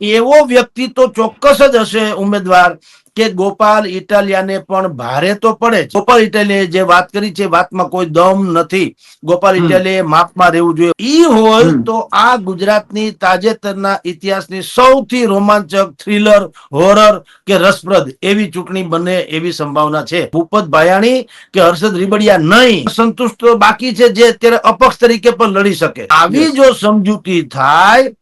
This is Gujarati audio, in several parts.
એવો વ્યક્તિ તો ચોક્કસ જ હશે ઉમેદવાર કે ગોપાલ ઇટાલિયાને પણ ભારે તો પડે છે ગોપાલ ઇટાલિયાએ જે વાત કરી છે વાતમાં કોઈ દમ નથી. ગોપાલ. ઇટાલિયાએ માપમાં રહેવું જોઈએ. ઈ હોય તો આ ગુજરાતની તાજેતરના ઇતિહાસની સૌથી રોમાંચક થ્રિલર હોરર કે રસપ્રદ એવી ચૂંટણી બને એવી સંભાવના છે. ભૂપત ભાયાણી કે હર્ષદ રીબડિયા નહીં. સંતુષ્ટ બાકી છે જે અત્યારે અપક્ષ તરીકે પણ લડી શકે. આવી જો સમજૂતી થાય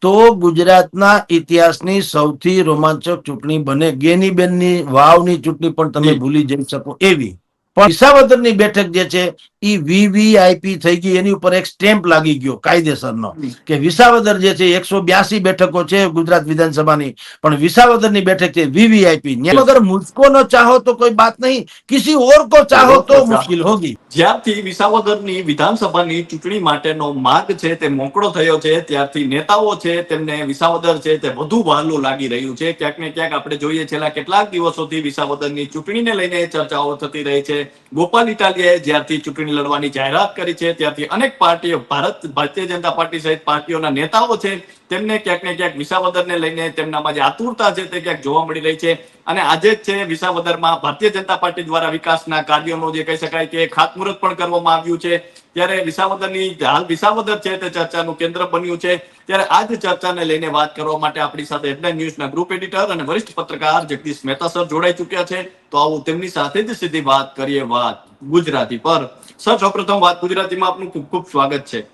તો ગુજરાતના ઇતિહાસની સૌથી રોમાંચક ચૂંટણી બને. ગેનીબેનની વાવની ચૂંટણી પણ તમે ભૂલી જઈ શકો. એવી. પણ વિસાવદરની બેઠક જે છે એ વીવીઆઈપી થઈ ગઈ એની ઉપર એક સ્ટેમ્પ લાગી ગયો કાયદેસરનો. કે વિસાવદર જે છે એકસો બ્યાસી બેઠકો છે ગુજરાત વિધાનસભાની. પણ વિસાવદરની બેઠક છે વીવીઆઈપી અગર મુઝકો ન ચાહો તો કોઈ બાત નહીં કિસી ઓર કો ચાહો તો મુશ્કિલ હોગી. જ્યારથી વિસાવદરની વિધાનસભાની ચૂંટણી માટેનો માર્ગ છે તે મોકળો થયો છે ત્યારથી નેતાઓ છે તેમને વિસાવદર છે તે વધુ વહાલું લાગી રહ્યું છે. ક્યાંક ને ક્યાંક આપણે જોઈએ છેલ્લા કેટલાક દિવસોથી વિસાવદરની ચૂંટણીને લઈને ચર્ચાઓ થતી રહી છે. ગોપાલ ઇટાલિયાએ જ્યારથી ચૂંટણી લડવાની જાહેરાત કરી છે, ત્યારથી અનેક પાર્ટીઓ, ભારત, ભારતીય જનતા પાર્ટી સહિત પાર્ટીઓના નેતાઓ છે તેમને ક્યાંક ને ક્યાંક વિસાવદરને લઈને તેમનામાં જે આતુરતા છે તે ક્યાંક જોવા મળી રહી છે. અને આજે જ છે વિસાવદરમાં ભારતીય જનતા પાર્ટી દ્વારા વિકાસના કાર્યોનો જે કહી શકાય કે ખાતમુહૂર્ત પણ કરવામાં આવ્યું છે. ત્યારે વિસાવદરની હાલ વિસાવદર છે તે ચર્ચાનું કેન્દ્ર બન્યું છે. ત્યારે આ જ ચર્ચાને લઈને વાત કરવા માટે આપણી સાથે હેડલાઇન ન્યૂઝના ગ્રુપ એડિટર અને વરિષ્ઠ પત્રકાર જગદીશ મહેતા સર જોડાઈ ચુક્યા છે. તો આવું તેમની સાથે જ સીધી વાત કરીએ વાત ગુજરાતી પર. સર, સૌપ્રથમ વાત ગુજરાતીમાં આપનું ખૂબ ખૂબ સ્વાગત છે.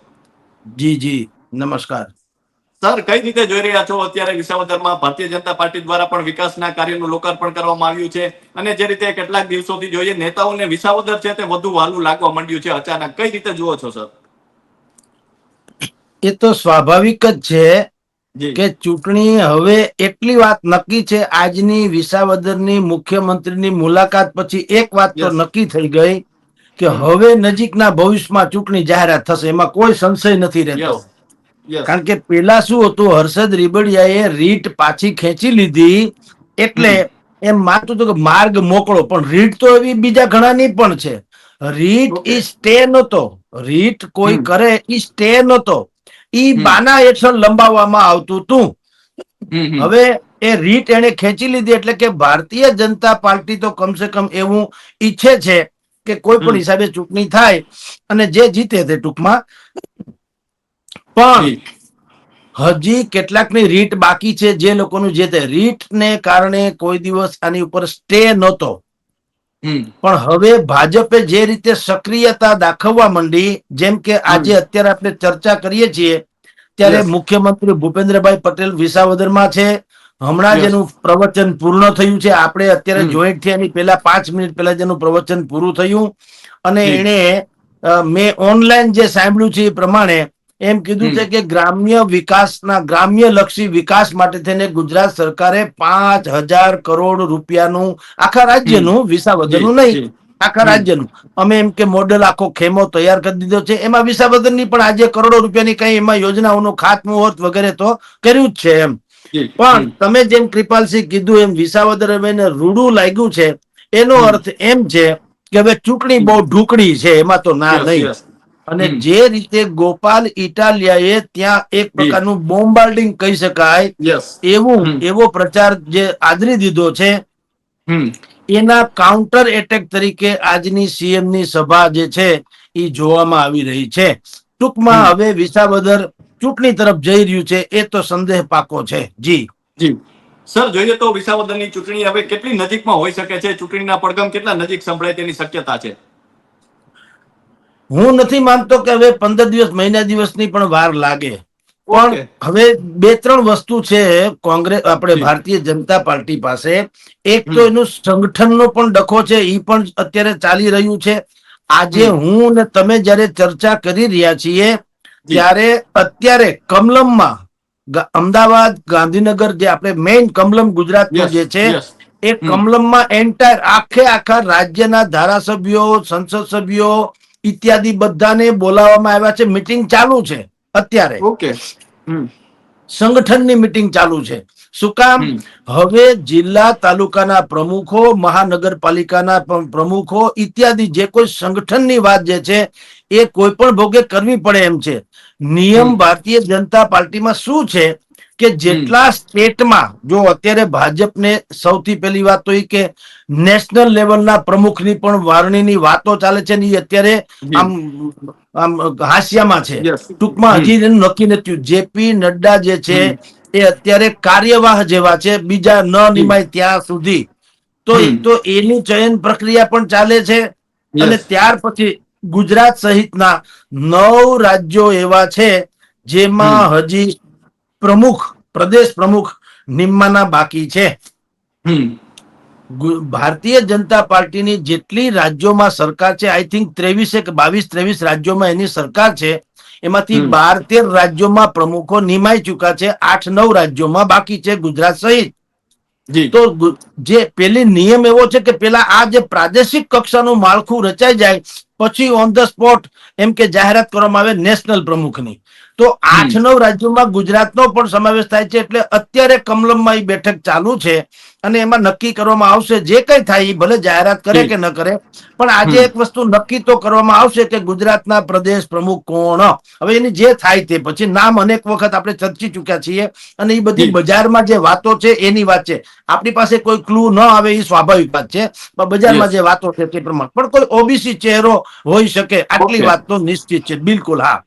જી જી. નમસ્કાર. સર કઈ રીતે જોઈ રહ્યા છો અત્યારે વિસાવદરમાં ભારતીય જનતા પાર્ટી દ્વારા પણ વિકાસના કાર્યનું લોકાર્પણ કરવામાં આવ્યું છે? અને જે રીતે કેટલાક દિવસોથી જોઈએ નેતાઓને વિસાવદર છે તે વધુ વાલું લાગવા માંડ્યું છે અચાનક. કઈ રીતે જુઓ છો સર? એ તો સ્વાભાવિક જ છે કે ચૂંટણી હવે એટલી વાત નક્કી છે આજની વિસાવદરની મુખ્યમંત્રીની મુલાકાત પછી એક વાત તો નક્કી થઈ ગઈ કે હવે નજીકના ભવિષ્યમાં ચૂંટણી જાહેરાત થશે એમાં કોઈ સંશય નથી રહેતો. કારણ કે પેલા શું હતું હર્ષદ રીબડિયાએ રીટ પાછી ખેંચી લીધી એટલે એમ માનતું હતું કે માર્ગ મોકળો પણ રીટ તો એવી બીજા ઘણાની પણ છે. રીટ ઈ સ્ટે નતો રીટ કોઈ કરે ઈ સ્ટે નતો ઈ બાના હેઠળ લંબાવવામાં આવતું હતું. હવે એ રીટ એને ખેંચી લીધી એટલે કે ભારતીય જનતા પાર્ટી તો કમસે કમ એવું ઈચ્છે છે કે કોઈ પણ હિસાબે ચૂંટણી થાય અને જે જીતે તે ટૂંકમાં પણ. હજી કેટલાકની રીટ બાકી છે જે લોકોનું જે તે રીટને કારણે કોઈ દિવસ આની ઉપર સ્ટે નહોતો. પણ હવે ભાજપે જે રીતે સક્રિયતા દાખવવા માંડી જેમ કે આજે અત્યારે આપણે ચર્ચા કરીએ છીએ ત્યારે મુખ્યમંત્રી ભૂપેન્દ્રભાઈ પટેલ વિસાવદરમાં છે. હમણાં જેનું પ્રવચન પૂર્ણ થયું છે. આપણે અત્યારે જોઈન્ટ થયા એની પહેલા પાંચ મિનિટ પહેલા જેનું પ્રવચન પૂરું થયું. અને એણે મેં ઓનલાઈન જે સાંભળ્યું છે એ પ્રમાણે એમ કીધું છે કે ગ્રામ્ય વિકાસના ગ્રામ્ય લક્ષી વિકાસ માટે થઈને ગુજરાત સરકારે પાંચ હજાર કરોડ રૂપિયાનું આખા રાજ્યનું વિસાવદરનું નહીં આખા. રાજ્યનું. અમે એમ કે મોડેલ આખો ખેમો તૈયાર કરી દીધો છે. એમાં વિસાવદરની પણ આજે કરોડો રૂપિયાની કઈ એમાં યોજનાઓનું ખાતમુહૂર્ત વગેરે તો કર્યું જ છે એમ. પણ તમે જેમ કૃપાલસિંહ કીધું એમ વિસાવદર અમે એને રૂડું લાગ્યું છે. એનો અર્થ એમ છે કે હવે ચૂંટણી બહુ ઢુકડી છે એમાં તો ના નહીં. અને જે રીતે ગોપાલ ઇટાલિયાએ ત્યાં એક પ્રકારનું બોમ્બાર્ડિંગ કહી શકાય. એવું એવો પ્રચાર જે આદરી દીધો છે હમ. એના કાઉન્ટર એટેક તરીકે આજની સીએમની સભા જે છે એ જોવામાં આવી રહી છે. ટૂંકમાં હવે વિસાવદર ચૂંટણી તરફ જઈ રહ્યું છે એ તો સંદેહ પાકો છે. જી. જી. સર જોઈએ તો વિસાવદરની ચૂંટણી હવે કેટલી નજીકમાં હોઈ શકે છે? ચૂંટણીના પડઘમ કેટલા નજીક સંભળાય તેની શક્યતા છે? હું નથી માનતો કે હવે પંદર દિવસ મહિના દિવસની પણ વાર લાગે. પણ હવે બે ત્રણ વસ્તુ છે કોંગ્રેસ આપણે ભારતીય જનતા પાર્ટી પાસે. એક તો. એનું સંગઠનનો પણ ડખો છે એ પણ અત્યારે ચાલી રહ્યું છે. આજે હું ને તમે જયારે ચર્ચા કરી રહ્યા છીએ ત્યારે અત્યારે કમલમમાં અમદાવાદ ગાંધીનગર જે આપણે મેઇન કમલમ ગુજરાતનું જે છે એ. કમલમમાં એન્ટાયર આખે આખા રાજ્યના ધારાસભ્યો સંસદ સભ્યો ઇત્યાદિ બધાને બોલાવવામાં આવ્યા છે. મિટિંગ ચાલુ છે અત્યારે. ઓકે. સંગઠનની મીટિંગ ચાલુ છે. શું કામ? હવે જિલ્લા તાલુકાના પ્રમુખો મહાનગરપાલિકાના પ્રમુખો ઇત્યાદિ જે કોઈ સંગઠનની વાત જે છે એ કોઈ પણ ભોગે કરવી પડે એમ છે. નિયમ ભારતીય જનતા પાર્ટીમાં શું છે? કે જેટલા સ્ટેટમાં જો અત્યારે ભાજપને સૌથી પહેલી વાત તો એ કે નેશનલ લેવલના પ્રમુખની પણ વારણીની વાતો ચાલે છે ને એ અત્યારે આમ આમ હાસ્યામાં છે. ટૂંકમાં હજી એનું નક્કી નથી જેપી નડ્ડા જે છે એ અત્યારે કાર્યવાહ જેવા છે બીજા ન નિમાય ત્યાં સુધી. તો તો એની ચયન પ્રક્રિયા પણ ચાલે છે અને ત્યાર પછી ગુજરાત સહિતના નવ રાજ્યો એવા છે જેમાં હજી પ્રમુખ પ્રદેશ પ્રમુખ નિમવાના બાકી છે. ભારતીય જનતા પાર્ટીની જેટલી રાજ્યોમાં સરકાર છે આઈ થિંક ત્રેવીસ એક બાવીસ ત્રેવીસ રાજ્યોમાં એની સરકાર છે એમાંથી બાર તેર રાજ્યોમાં પ્રમુખો નિમાઈ ચુક્યા છે આઠ નવ રાજ્યોમાં બાકી છે ગુજરાત સહિત. તો જે પેલી નિયમ એવો છે કે પેલા આ જે પ્રાદેશિક કક્ષાનું માળખું રચાઈ જાય પછી ઓન ધ સ્પોટ એમ કે જાહેરાત કરવામાં આવે નેશનલ પ્રમુખની. તો આઠ નવ રાજ્યોમાં ગુજરાતનો પણ સમાવેશ થાય છે એટલે અત્યારે કમલમમાં એ બેઠક ચાલુ છે અને એમાં નક્કી કરવામાં આવશે જે કઈ થાય એ ભલે જાહેરાત કરે કે ન કરે પણ આજે એક વસ્તુ નક્કી તો કરવામાં આવશે કે ગુજરાતના પ્રદેશ પ્રમુખ કોણ? હવે એની જે થાય તે પછી નામ અનેક વખત આપણે ચર્ચી ચુક્યા છીએ અને એ બધી. બજારમાં જે વાતો છે એની વાત છે. આપણી પાસે કોઈ ક્લુ ન આવે એ સ્વાભાવિક વાત છે બજારમાં જે વાતો છે તે પ્રમાણે. પણ કોઈ ઓબીસી ચહેરો હોઈ શકે આટલી વાત તો નિશ્ચિત છે બિલકુલ હા.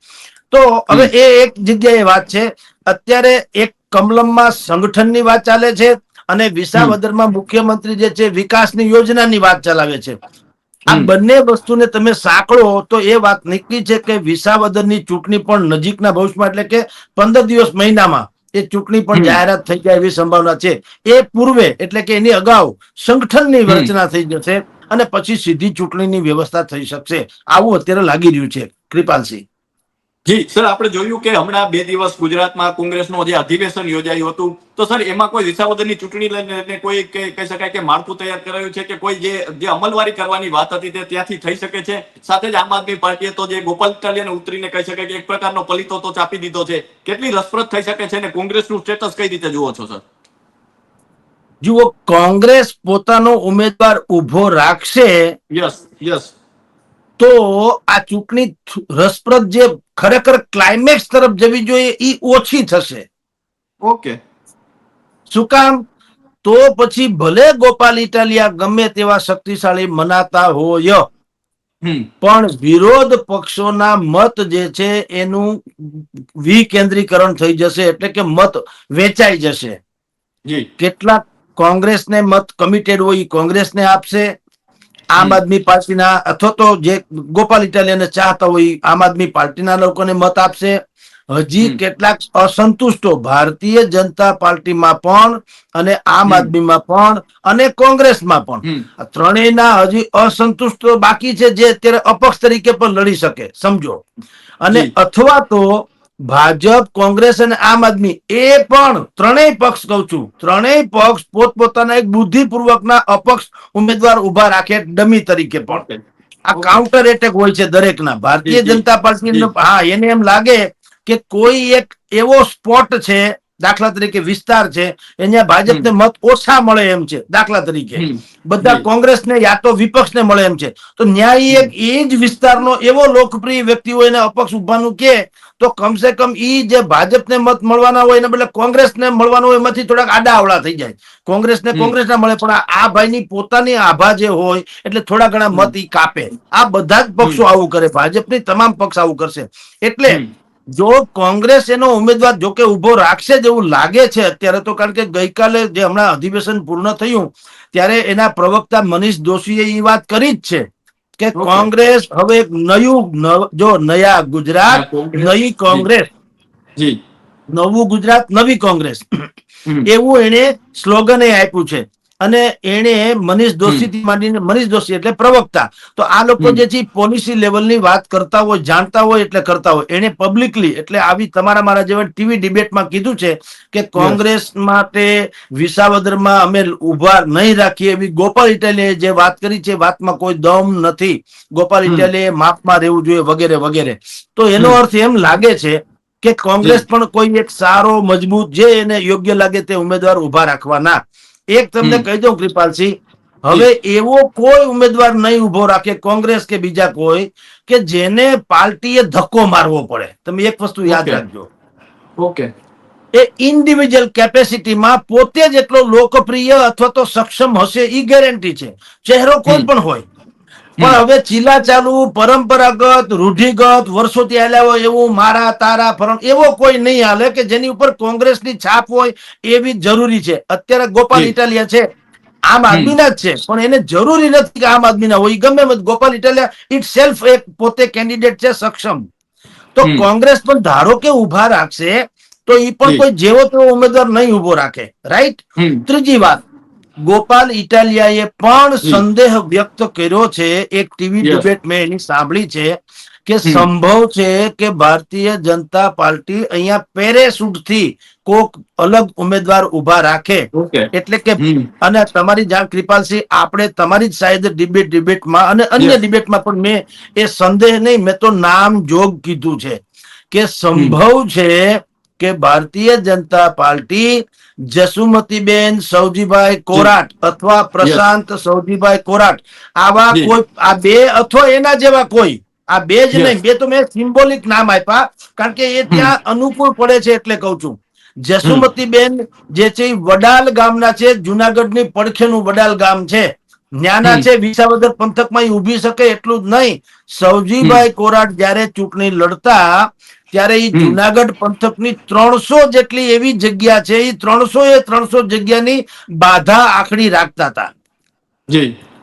તો હવે એ એક જગ્યાએ વાત છે. અત્યારે એક કમલમમાં સંગઠનની વાત ચાલે છે અને વિસાવદરમાં મુખ્યમંત્રી જે છે વિકાસની યોજનાની વાત ચલાવે છે. આ બંને વસ્તુને તમે સાંકળો તો એ વાત નીકળી છે કે વિસાવદરની ચૂંટણી પણ નજીકના ભવિષ્યમાં એટલે કે પંદર દિવસ મહિનામાં એ ચૂંટણી પણ જાહેરાત થઈ જાય એવી સંભાવના છે. એ પૂર્વે એટલે કે એની અગાઉ સંગઠનની રચના થઈ જશે અને પછી સીધી ચૂંટણીની વ્યવસ્થા થઈ શકશે. આવું અત્યારે લાગી રહ્યું છે. કૃપાલસિંહ. જી સર આપણે જોયું કે હમણાં બે દિવસ ગુજરાતમાં કોંગ્રેસનું જે અધિવેશન યોજાયું હતું. તો સર એમાં કોઈ વિસાવદરની ચૂંટણી લઈને કોઈ કહી શકાય કે માળખું તૈયાર કરાયું છે કે કોઈ જે જે અમલવારી કરવાની વાત હતી તે ત્યાંથી થઈ શકે છે? સાથે જ આમ આદમી પાર્ટીએ તો જે ગોપાલ ઇટાલિયાને ઉતરીને કહી શકાય કે એક પ્રકારનો પલિતો તો ચાપી દીધો છે. કેટલી રસપ્રદ થઈ શકે છે અને કોંગ્રેસનું સ્ટેટસ કઈ રીતે જુઓ છો સર? જુઓ કોંગ્રેસ પોતાનો ઉમેદવાર ઊભો રાખશે યસ યસ. તો આ ચૂંટણી રસપ્રદ જે ખરેખર ક્લાઇમેક્સ તરફ જવી જોઈએ એ ઓછી થશે. ઓકે. શું કામ? તો પછી ભલે ગોપાલ ઇટાલિયા ગમે તેવા શક્તિશાળી મનાતા હોય પણ વિરોધ પક્ષોના મત જે છે એનું વિકેન્દ્રીકરણ થઈ જશે એટલે કે મત વેચાઈ જશે. જી. કેટલાક કોંગ્રેસને મત કમિટેડ હોય કોંગ્રેસને આપશે આમ આદમી પાર્ટીના અથવા તો જે ગોપાલ ઇટાલિયાને ચાહતા હોય આમ આદમી પાર્ટીના લોકોને મત આપશે. હજી કેટલાક અસંતુષ્ટો ભારતીય જનતા પાર્ટીમાં પણ અને આમ આદમીમાં પણ અને કોંગ્રેસમાં પણ. ત્રણેયના હજી અસંતુષ્ટો બાકી છે જે અત્યારે અપક્ષ તરીકે પણ લડી શકે સમજો. અને અથવા તો ભાજપ કોંગ્રેસ અને આમ આદમી એ પણ ત્રણેય પક્ષ કહું છું. ત્રણેય પક્ષ પોતપોતાના એક બુદ્ધિપૂર્વકના અપક્ષ ઉમેદવાર ઊભા રાખે ડમી તરીકે પણ. આ કાઉન્ટર એટેક હોય છે દરેકના. ભારતીય. જનતા પાર્ટી હા એને એમ લાગે કે કોઈ એક એવો સ્પોટ છે દાખલા તરીકે વિસ્તાર છે અહીંયા ભાજપને મત ઓછા મળે એમ છે દાખલા તરીકે. બધા. કોંગ્રેસને યા તો વિપક્ષને મળે એમ છે. તો ન્યાય એક એ જ વિસ્તારનો એવો લોકપ્રિય વ્યક્તિ હોય એને અપક્ષ ઉભાનું કે તો કમસે કમ ઈ જે ભાજપને મત મળવાના હોય એના બદલે કોંગ્રેસને મળવાનો હોય એમાંથી થોડાક આડાઅવળા થઈ જાય. કોંગ્રેસને હમ. કોંગ્રેસના મળે પણ આ- આ ભાઈની પોતાની આભા જે હોય એટલે થોડા ઘણા મત ઈ કાપે. આ બધા જ પક્ષો આવું કરે ભાજપની તમામ પક્ષ આવું કરશે. એટલે જો કોંગ્રેસ એનો ઉમેદવાર જોકે ઊભો રાખશે જેવું લાગે છે અત્યારે તો કારણ કે ગઈકાલે જે હમણાં અધિવેશન પૂર્ણ થયું ત્યારે એના પ્રવક્તા મનીષ દોશીએ એ વાત કરી જ છે. કે કોંગ્રેસ હવે નયું જો નયા ગુજરાત નવી કોંગ્રેસ. નઈ કોંગ્રેસ. જી. નવું ગુજરાત નવી કોંગ્રેસ. એવું એને સ્લોગન એ આપ્યું છે. અને એને મનીષ દોશીથી માંડીને મનીષ દોશી એટલે પ્રવક્તા. તો આ લોકો જે છે પોલિસી લેવલની વાત કરતા હોય જાણતા હોય એટલે કરતા હોય. એને પબ્લિકલી એટલે આવી તમારા મારા જેવા ટીવી ડિબેટમાં કીધું છે કે કોંગ્રેસ માટે વિસાવદરમાં અમે ઊભા નહીં રાખીએ એવી ગોપાલ ઇટાલીએ જે વાત કરી છે વાતમાં કોઈ દમ નથી. ગોપાલ. ઇટાલીએ માપમાં રહેવું જોઈએ વગેરે વગેરે. તો એનો અર્થ એમ લાગે છે કે કોંગ્રેસ પણ કોઈ એક સારો મજબૂત જે એને યોગ્ય લાગે તે ઉમેદવાર ઊભા રાખવાના. એક તમને કહી દઉં કૃપાલસિંહ હવે એવો કોઈ ઉમેદવાર નહીં ઊભો રાખે કોંગ્રેસ કે બીજા કોઈ કે જેને પાર્ટીએ ધક્કો મારવો પડે. તમે એક વસ્તુ યાદ રાખજો. ઓકે. એ ઇન્ડિવિજ્યુઅલ કેપેસિટીમાં પોતે જ એટલો લોકપ્રિય અથવા તો સક્ષમ હશે એ ગેરંટી છે. ચહેરો કોઈ પણ હોય. પણ હવે ચીલા ચાલુ પરંપરાગત રૂઢિગત વર્ષોથી હાલ્યા હોય એવું મારા તારા ફરણ એવો કોઈ નહીં હાલે કે જેની ઉપર કોંગ્રેસની છાપ હોય એવી જરૂરી છે. અત્યારે ગોપાલ ઇટાલિયા છે. આમ આદમીના જ છે પણ એને જરૂરી નથી કે આમ આદમીના હોય. ગમે ગોપાલ ઇટાલિયા ઇટ સેલ્ફ એક પોતે કેન્ડિડેટ છે સક્ષમ. તો કોંગ્રેસ પણ ધારો કે ઊભા રાખશે તો એ પણ કોઈ જેવો તેવો ઉમેદવાર નહીં ઊભો રાખે. રાઈટ ત્રીજી વાત. ગોપાલ ઇટાલિયાએ પણ સંદેહ વ્યક્ત કર્યો છે એક ટીવી ડિબેટ મેં એની સાંભળી છે કે સંભવ છે કે ભારતીય જનતા પાર્ટી અહીંયા પેરેશૂટથી કોક અલગ ઉમેદવાર ઊભા રાખે. એટલે કે અને તમારી જાણ કૃપાલસિંહ આપણે તમારી જ સાઈડ ડિબેટ ડિબેટમાં અને અન્ય. ડિબેટમાં પણ મેં એ સંદેહ નહીં મેં તો નામ જોગ કીધું છે કે સંભવ છે કે ભારતીય જનતા પાર્ટી જસુમતીબેન સૌજીભાઈ કોરાટ અથવા પ્રશાંત સૌજીભાઈ કોરાટ. આવા કોઈ આ બે અથવા એના જેવા કોઈ. આ બે જ નહીં બે તો મેં સિમ્બોલિક નામ આપ્યા કારણ કે એ ત્યાં અનુકૂળ પડે છે એટલે કઉ છું. જસુમતીબેન જે છે વડાલ ગામના છે જુનાગઢની પડખેનું વડાલ ગામ છે. જ્ઞાના છે વિસાવદર પંથકમાં ઊભી શકે એટલું જ નહીં. સૌજીભાઈ કોરાટ જ્યારે ચૂંટણી લડતા ત્યારે એ જુનાગઢ પંથકની ત્રણસો જેટલી એવી જગ્યા છે એ ત્રણસો એ ત્રણસો જગ્યાની બાધા આખડી રાખતા હતા.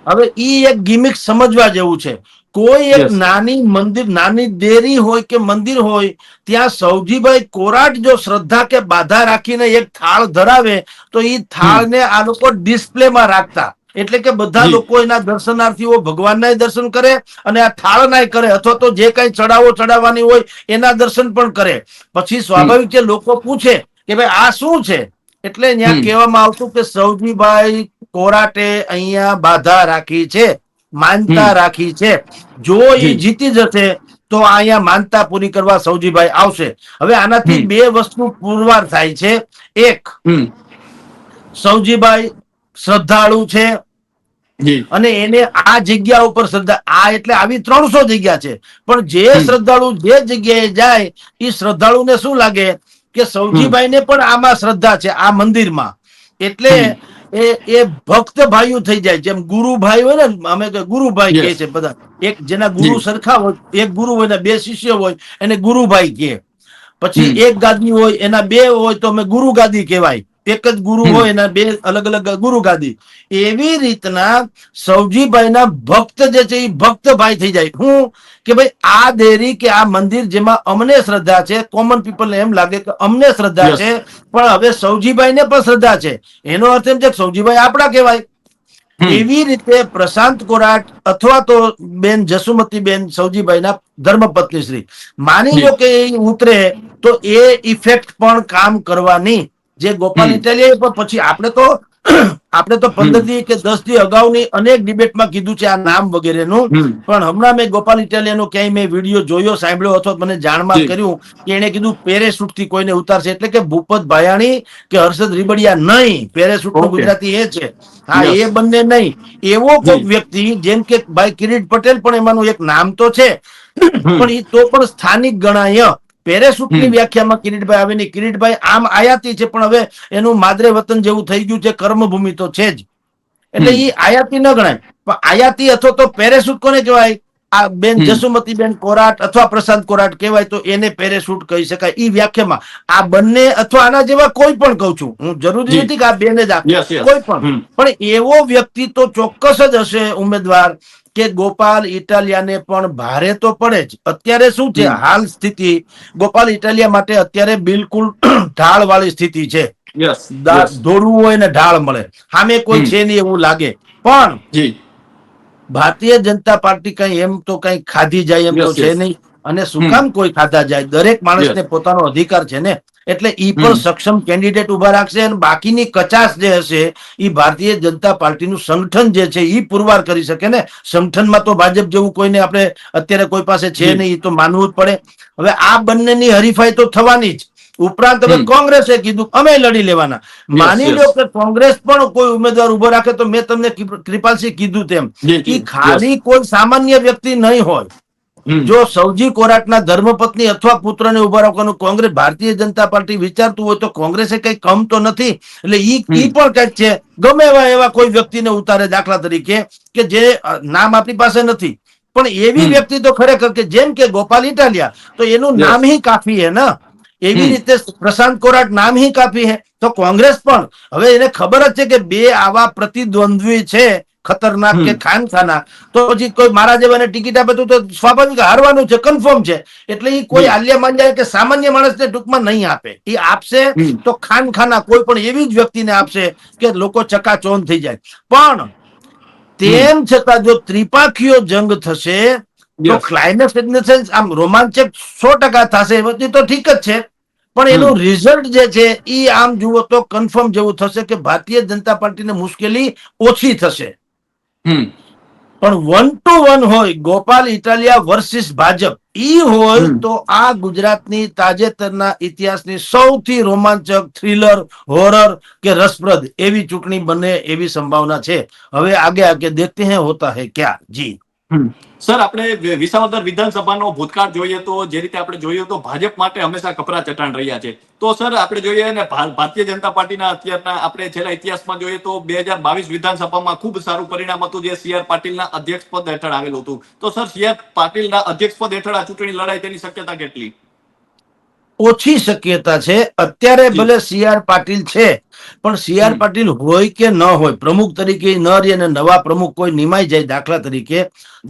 હવે એ એક ગિમિક સમજવા જેવું છે. કોઈ એક નાની મંદિર નાની દેરી હોય કે મંદિર હોય ત્યાં સૌજીભાઈ કોરાટ જો શ્રદ્ધા કે બાધા રાખીને એક થાળ ધરાવે તો એ થાળને આ લોકો ડિસ્પ્લેમાં રાખતા. એટલે કે બધા લોકો એના દર્શનાર્થીઓ ભગવાનના દર્શન કરે અને આ થાળનાય કરે અથવા તો જે કઈ ચડાવો ચડાવવાની હોય એના દર્શન પણ કરે. પછી સ્વાભાવિક છે લોકો પૂછે કે ભાઈ આ શું છે? એટલે ત્યાં કહેવામાં આવતું કે સૌજીભાઈ કોરાટે અહીંયા બાધા રાખી છે માનતા રાખી છે. જો એ જીતી જશે તો અહીંયા માનતા પૂરી કરવા સૌજીભાઈ આવશે. હવે આનાથી. બે વસ્તુ પુરવાર થાય છે. એક સૌજીભાઈ શ્રદ્ધાળુ છે. અને એને આ જગ્યા ઉપર શ્રદ્ધા આ એટલે આવી ત્રણસો જગ્યા છે. પણ જે શ્રદ્ધાળુ જે જગ્યાએ જાય એ શ્રદ્ધાળુને શું લાગે? કે સૌજીભાઈને પણ આમાં શ્રદ્ધા છે આ મંદિરમાં. એટલે એ એ ભક્ત ભાઈઓ થઈ જાય. જેમ ગુરુભાઈ હોય ને અમે ગુરુભાઈ કહે છે બધા. એક જેના ગુરુ સરખા હોય એક ગુરુ હોય ને બે શિષ્ય હોય એને ગુરુભાઈ કહે. પછી એક ગાદી હોય એના બે હોય તો અમે ગુરુ ગાદી કહેવાય. એક જ ગુરુ હોય એના બે અલગ અલગ ગુરુ ગાદી. એવી રીતના સૌજીભાઈના ભક્ત જે છે એ ભક્ત ભાઈ થઈ જાય. હું કે ભાઈ આ દેરી કે આ મંદિર જેમાં અમને શ્રદ્ધા છે કોમન પીપલને એમ લાગે કે અમને શ્રદ્ધા છે પણ હવે સૌજીભાઈને પણ શ્રદ્ધા છે. એનો અર્થ એમ છે કે સૌજીભાઈ આપણા કહેવાય. એવી રીતે પ્રશાંત કોરાટ અથવા તો બેન જસુમતી બેન સૌજીભાઈના ધર્મપત્ની શ્રી. માની લો કે એ ઉતરે તો એ ઇફેક્ટ પણ કામ કરવાની જે ગોપાલ. પણ પછી આપણે તો આપણે તો પંદર દી કે દસ દી અગાઉની અનેક ડિબેટમાં કીધું છે આ નામ વગેરેનું. પણ હમણાં મેં ગોપાલ ઇટાલિયાનો ક્યાંય મેં વીડિયો જોયો સાંભળ્યો અથવા મને જાણમાં. કર્યું કે એને કીધું પેરેશૂટથી કોઈને ઉતારશે. એટલે કે ભૂપત ભાયાણી કે હર્ષદ રીબડિયા નહીં. પેરેશૂટનું ગુજરાતી એ છે. હા એ બંને નહીં. એવો કોઈ વ્યક્તિ જેમ કે ભાઈ કિરીટ પટેલ પણ એમાંનું એક નામ તો છે. પણ એ તો પણ સ્થાનિક ગણાય. પેરેશૂટની. વ્યાખ્યામાં કિરીટભાઈ આવે નહીં કિરીટભાઈ આમ આયાતી છે પણ હવે એનું માદરે વતન જેવું થઈ ગયું છે કર્મભૂમિ તો છે જ. એટલે એ આયાતી ન ગણાય. પણ આયાતી અથવા તો પેરેશૂટ કોને કહેવાય? આ બેન જસુમતી બેન કોરાટ અથવા પ્રશાંત કોરાટ કહેવાય તો એને પેરેશૂટ કહી શકાય. એ વ્યાખ્યામાં આ બંને અથવા આના જેવા કોઈ પણ કહું છું. હું જરૂરી નથી કે આ બેને જ આપે. કોઈ પણ. પણ એવો વ્યક્તિ તો ચોક્કસ જ હશે ઉમેદવાર. કે ગોપાલ ઇટાલિયાને પણ ભારે તો પડે જ. અત્યારે શું છે? હાલ સ્થિતિ ગોપાલ ઇટાલિયા માટે અત્યારે બિલકુલ ઢાળ વાળી સ્થિતિ છે. યસ દા- યસ દોડવું હોય ને ઢાળ મળે. સામે કોઈ છે નહીં એવું લાગે. પણ ભારતીય જનતા પાર્ટી કઈ એમ તો કઈ ખાધી જાય એમ તો છે. નહીં. અને શું કામ કોઈ ખાધા જાય? દરેક માણસને. પોતાનો અધિકાર છે ને? એટલે ઈ પણ સક્ષમ કેન્ડિડેટ ઊભા રાખશે અને બાકીની કચાસ જે હશે એ ભારતીય જનતા પાર્ટીનું સંગઠન જે છે એ પુરવાર કરી શકે ને? સંગઠનમાં તો ભાજપ જેવું કોઈને આપણે અત્યારે કોઈ પાસે છે નહીં તો માનવું જ પડે. હવે આ બંનેની હરીફાઈ તો થવાની જ. ઉપરાંત હવે કોંગ્રેસે કીધું અમે લડી લેવાના. માની લો કે કોંગ્રેસ પણ કોઈ ઉમેદવાર ઊભો રાખે તો મેં તમને કૃપાલસિંહ કીધું તેમ. જી, ખાલી કોઈ સામાન્ય વ્યક્તિ નહીં હોય. જો સૌજી કોરાટના ધર્મપત્ની અથવા પુત્રને ઊભા રાખવાનું કોંગ્રેસ ભારતીય જનતા પાર્ટી વિચારતું હોય તો કોંગ્રેસે કઈ કમ તો નથી. એટલે ઈ ઈ પણ કંઈક છે. ગમે એવા એવા કોઈ વ્યક્તિને ઉતારે દાખલા તરીકે કે જે નામ આપણી પાસે નથી. પણ એવી વ્યક્તિ તો ખરેખર કે જેમ કે ગોપાલ ઇટાલિયા તો એનું નામ હી કાફી હે ને? એવી રીતે પ્રશાંત કોરાટ નામ હી કાફી હે. તો કોંગ્રેસ પણ હવે એને ખબર જ છે કે બે આવા પ્રતિદ્વંદ્વી છે ખતરનાક. કે ખાનખાના તો પછી કોઈ મારા જેવાને ટિકિટ આપે તો સ્વાભાવિક હારવાનું છે કન્ફર્મ છે. એટલે એ કોઈ આલિયા માંજા કે સામાન્ય માણસને ટૂંકમાં નહીં આપે. એ આપશે. તો ખાનખાના કોઈ પણ એવી જ વ્યક્તિને આપશે કે લોકો ચકાચોન થઈ જાય. પણ તેમ છતાં જો ત્રિપાખીયો જંગ થશે તો. ક્લાઇમેક્સ ઇન ધ સેન્સ આમ રોમાંચક સો ટકા થશે. એ તો ઠીક જ છે. પણ એનું રિઝલ્ટ જે છે એ આમ જુઓ તો કન્ફર્મ જેવું થશે કે ભારતીય જનતા પાર્ટીને મુશ્કેલી ઓછી થશે. પણ વન ટુ વન હોય ગોપાલ ઇટાલિયા વર્સિસ ભાજપ ઈ હોય તો આ ગુજરાતની તાજેતરના ઇતિહાસની સૌથી રોમાંચક થ્રિલર હોરર કે રસપ્રદ એવી ચૂંટણી બને એવી સંભાવના છે. હવે આગે આગે દેખતે હે હોતા હે ક્યાં? જી. સર, આપણે વિસાવદર વિધાનસભાનો ભૂતકાળ જોઈએ તો, જે રીતે આપણે જોઈએ તો ભાજપ માટે હંમેશા કપરા ચટાણ રહ્યા છે. તો સર, આપણે જોઈએ ને ભારતીય જનતા પાર્ટીના અત્યારના, આપણે છેલ્લા ઇતિહાસમાં જોઈએ તો બે હજાર બાવીસ વિધાનસભામાં ખૂબ સારું પરિણામ હતું, જે સી આર પાટીલના અધ્યક્ષ પદ હેઠળ આવેલું હતું. તો સર, સી આર પાટીલના અધ્યક્ષ પદ હેઠળ આ ચૂંટણી લડાય તેની શક્યતા કેટલી? ઓછી શક્યતા છે. અત્યારે ભલે સી આર પાટીલ છે પણ સી આર પાટીલ હોય કે ન હોય પ્રમુખ તરીકે ન રહી અને નવા પ્રમુખ કોઈ નિમાઈ જાય દાખલા તરીકે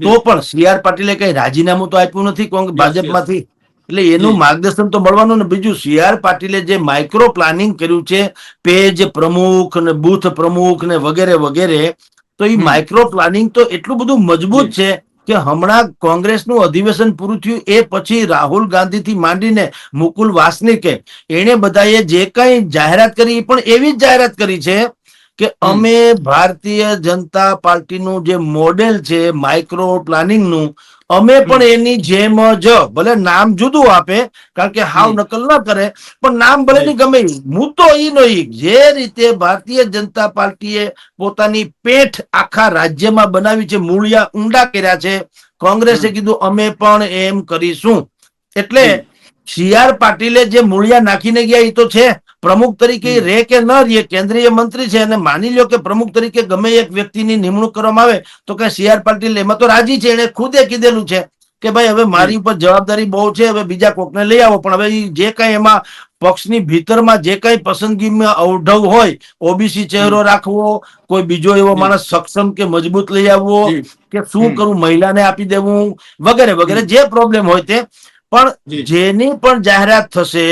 તો પણ સી આર પાટીલે કઈ રાજીનામું તો આપ્યું નથી કોંગ્રેસ ભાજપમાંથી. એટલે એનું માર્ગદર્શન તો મળવાનું ને બીજું સી આર પાટીલે જે માઇક્રો પ્લાનિંગ કર્યું છે પેજ પ્રમુખ ને બૂથ પ્રમુખ ને વગેરે વગેરે તો એ માઇક્રો પ્લાનિંગ તો એટલું બધું મજબૂત છે કે હમણાં કોંગ્રેસનું અધિવેશન પૂરું થયું એ પછી રાહુલ ગાંધીથી માંડીને મુકુલ વાસનિકે. એણે બધાએ જે કઈ જાહેરાત કરી પણ એવી જ જાહેરાત કરી છે કે અમે ભારતીય જનતા પાર્ટીનું જે મોડેલ છે માઇક્રો પ્લાનિંગનું અમે પણ એની જેમ જ ભલે નામ જુદું આપે કારણ કે હાવ નકલ ના કરે પણ નામ ભલે ની ગમે. મુદ્દો ઈ નો જે રીતે ભારતીય જનતા પાર્ટીએ પોતાની પેઠ આખા રાજ્યમાં બનાવી છે મૂળિયા ઊંડા કર્યા છે કોંગ્રેસે કીધું અમે પણ એમ કરીશું. એટલે. સી આર પાટીલે જે મૂળિયા નાખીને ગયા એ તો છે પ્રમુખ તરીકે રે કે ન રે કેન્દ્રીય મંત્રી છે અને માની લ્યો કે પ્રમુખ તરીકે ગમે એક વ્યક્તિની નિમણૂક કરવામાં આવે તો કે સી આર પાટીલ એમાં તો રાજી છે એને ખુદે કીધેલું છે કે ભાઈ હવે મારી ઉપર જવાબદારી બહુ છે હવે બીજા કોકને લઈ આવો. પણ હવે જે કઈ એમાં પક્ષની ભીતરમાં જે કઈ પસંદગીમાં અવઢવ હોય ઓબીસી ચહેરો રાખવો કોઈ બીજો એવો માણસ સક્ષમ કે મજબૂત લઈ આવવો કે શું. કરવું મહિલાને આપી દેવું વગેરે વગેરે જે પ્રોબ્લેમ હોય તે. પણ જેની પણ જાહેરાત થશે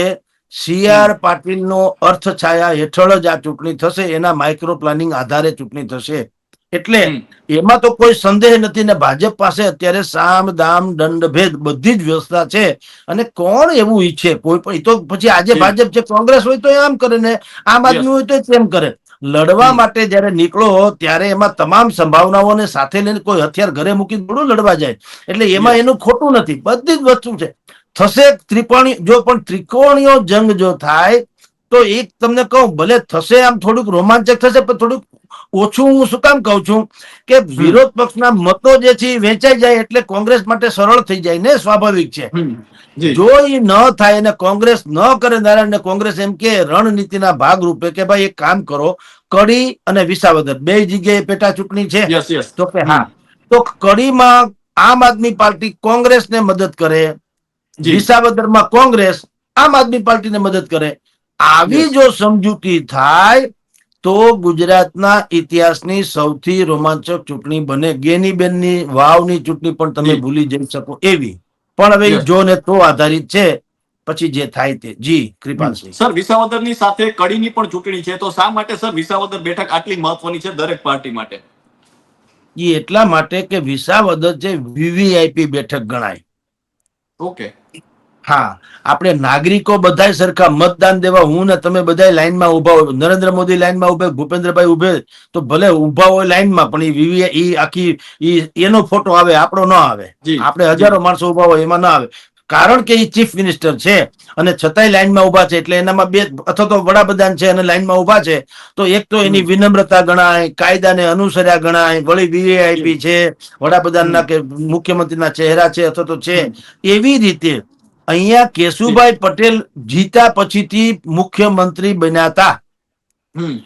સી આર પાટીલનો અર્થ છાયા હેઠળ જ આ ચૂંટણી થશે એના માઇક્રો પ્લાનિંગ આધારે ચૂંટણી થશે. એટલે એમાં તો કોઈ સંદેહ નથી ને ભાજપ પાસે અત્યારે સામ દામ દંડ ભેદ બધી જ વ્યવસ્થા છે. અને કોણ એવું ઈચ્છે? કોઈ પણ તો પછી આજે ભાજપ છે કોંગ્રેસ હોય તો આમ કરે ને આમ આદમી હોય તો એમ કરે? લડવા માટે જયારે નીકળો ત્યારે એમાં તમામ સંભાવનાઓને સાથે લઈને કોઈ હથિયાર ઘરે મૂકી થોડું લડવા જાય. એટલે એમાં એનું ખોટું નથી. બધી જ વસ્તુ છે. થશે? ત્રિકોણી જો પણ ત્રિકોણીયો જંગ જો થાય તો એક તમને કહું ભલે થશે આમ થોડુંક રોમાંચક થશે પણ થોડુંક ઓછું હું શું કામ કહું છું કે વિરોધ પક્ષના મતો જે છે એ વેચાઈ જાય એટલે કોંગ્રેસ માટે સરળ થઈ જાય ને સ્વાભાવિક છે. જો. એ ન થાય અને કોંગ્રેસ ન કરે નારાયણ ને કોંગ્રેસ એમ કે રણનીતિના ભાગ રૂપે કે ભાઈ એક કામ કરો કડી અને વિસાવદર બે જગ્યાએ પેટા ચૂંટણી છે. તો કે હા. તો કડીમાં આમ આદમી પાર્ટી કોંગ્રેસને મદદ કરે. વિસાવદરમાં કોંગ્રેસ આમ આદમી પાર્ટીને મદદ કરે. આવી જો સમજૂતી થાય તો ગુજરાતના ઇતિહાસની સૌથી રોમાંચક ચૂંટણી બને. ગેનીબેનની વાવની ચૂંટણી પણ તમે ભૂલી જઈ શકો એવી. પણ હવે જો ને તો આધારિત છે. પછી જે થાય તે. જી કૃપાલસિંહ. સર વિસાવદરની સાથે કડીની પણ ચૂંટણી છે. તો શા માટે સર વિસાવદર બેઠક આટલી મહત્વની છે દરેક પાર્ટી માટે? એ એટલા માટે કે વિસાવદર જે વીવીઆઈપી બેઠક ગણાય. ઓકે. હા આપણે નાગરિકો બધાય સરખા મતદાન દેવા હું ને તમે બધા લાઈનમાં ઊભા હોય નરેન્દ્ર મોદી લાઈનમાં ઉભે ભૂપેન્દ્રભાઈ ઉભે તો ભલે ઊભા હોય લાઈનમાં પણ એ વીવી આખી એનો ફોટો આવે આપણો ન આવે. આપણે હજારો માણસો ઊભા હોય એમાં ના આવે. કારણ કે એ ચીફ મિનિસ્ટર છે અને છતાંય લાઈનમાં ઊભા છે એટલે એનામાં બે અથવા તો વડાપ્રધાન છે અને લાઈનમાં ઊભા છે તો એક તો એની વિનમ્રતા ગણાય કાયદાને અનુસર્યા ગણાય વળી વીઆઈપી છે વડાપ્રધાનના કે મુખ્યમંત્રીના ચહેરા છે અથવા તો છે એવી રીતે અહીંયા કેશુભાઈ પટેલ જીતા પછીથી મુખ્યમંત્રી બન્યા હતા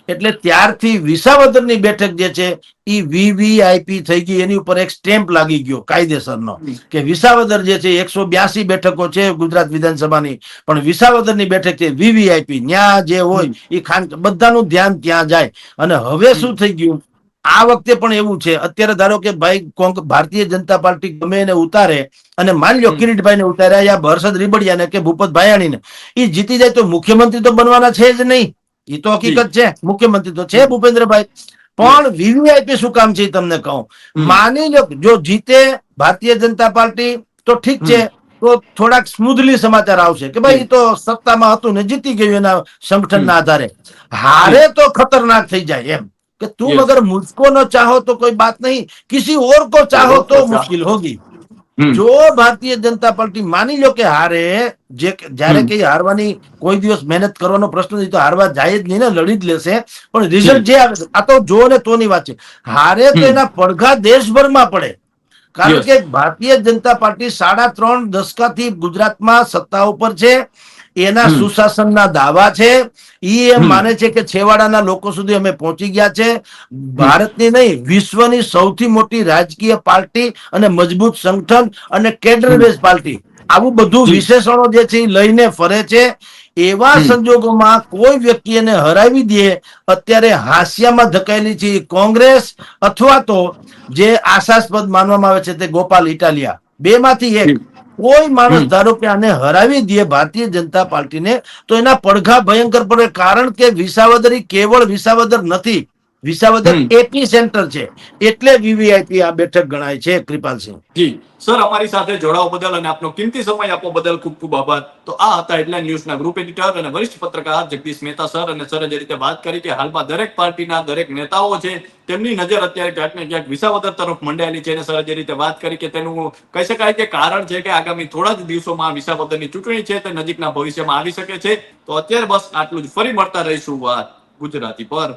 એટલે ત્યારથી વિસાવદરની બેઠક જે છે એ વીવીઆઈપી થઈ ગઈ. એની ઉપર એક સ્ટેમ્પ લાગી ગયો કાયદેસરનો. નો કે વિસાવદર જે છે એકસો બ્યાસી બેઠકો છે ગુજરાત વિધાનસભાની. પણ વિસાવદરની બેઠક છે વીવીઆઈપી ન્યા જે હોય એ ખાન બધાનું ધ્યાન ત્યાં જાય. અને હવે શું થઈ ગયું? આ વખતે પણ એવું છે. અત્યારે ધારો કે ભાઈ કોંક ભારતીય જનતા પાર્ટી ગમે એને ઉતારે અને માની લો કિરીટભાઈને ઉતાર્યા યા હર્ષદ રીબડિયાને કે ભૂપત ભાયાણીને એ જીતી જાય તો મુખ્યમંત્રી તો બનવાના છે જ નહીં. એ તો હકીકત છે. મુખ્યમંત્રી તો છે ભૂપેન્દ્રભાઈ. પણ વીવીઆઈપી શું કામ છે તમને કહું? માની લો જો જીતે ભારતીય જનતા પાર્ટી તો ઠીક છે. તો થોડાક સ્મૂધલી સમાચાર આવશે કે ભાઈ તો સત્તામાં હતું ને જીતી ગયું એના સંગઠનના આધારે. હારે તો ખતરનાક થઈ જાય એમ. कि तुम अगर मुझको न चाहो तो कोई बात नहीं किसी और को चाहो तो मुश्किल होगी જો ભારતીય જનતા પાર્ટી માની લો કે હારે જે જયારે કઈ હારવાની કોઈ દિવસ મહેનત કરવાનો પ્રશ્ન નથી તો હારવા જાય જ નહીં ને લડી જ લેશે. પણ રિઝલ્ટ જે આવે આ તો જો ને તોની વાત છે. હારે તો એના પડઘા દેશભરમાં પડે. કારણ કે ભારતીય જનતા પાર્ટી સાડા ત્રણ દશકાથી ગુજરાતમાં સત્તા ઉપર છે. એના સુશાસનના દાવા છે. ઈ એમ માને છે કે છેવાડાના લોકો સુધી અમે પહોંચી ગયા છે. ભારતની નહીં વિશ્વની સૌથી મોટી રાજકીય પાર્ટી અને મજબૂત સંગઠન અને કેડર બેઝ પાર્ટી. આવું બધું વિશેષણો જે છે એ લઈને ફરે છે. એવા સંજોગોમાં કોઈ વ્યક્તિ એને હરાવી દે અત્યારે હાસ્યામાં ધકેલી છે કોંગ્રેસ અથવા તો જે આશાસ્પદ માનવામાં આવે છે તે ગોપાલ ઇટાલિયા. બે માંથી એક. કોઈ માણસ. ધારો કે આને હરાવી દે ભારતીય જનતા પાર્ટીને તો એના પડઘા ભયંકર પડે કારણ કે વિસાવદરી કેવળ વિસાવદર નથી વિસાવદર એપી સેન્ટર છે. એટલે વીવીઆઈપી આ બેઠક ગણાય છે કૃપાલસિંહ જી. સર અમારી સાથે જોડાવા બદલ અને આપનો કિંમતી સમય આપવા બદલ ખૂબ ખૂબ આભાર. તો આ હતા હેડલાઇન ન્યૂઝના ગ્રુપ એડિટર અને વરિષ્ઠ પત્રકાર જગદીશ મહેતા સર અને સર જે રીતે વાત કરી કે હાલમાં દરેક પાર્ટીના દરેક નેતાઓ છે તેમની નજર અત્યારે ક્યાંક ને ક્યાંક વિસાવદર તરફ મંડાયેલી છે અને સર જે રીતે વાત કરી કે તેનું કહી શકાય કે કારણ છે કે આગામી થોડા જ દિવસોમાં વિસાવદરની ચૂંટણી છે તે નજીકના ભવિષ્યમાં આવી શકે છે. તો અત્યારે બસ આટલું જ. ફરી મળતા રહીશું વાત ગુજરાતી પર.